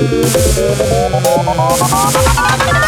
Thank you.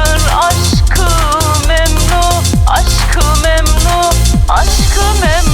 Yaşar aşkı memnu, aşkı memnu, aşkı memnu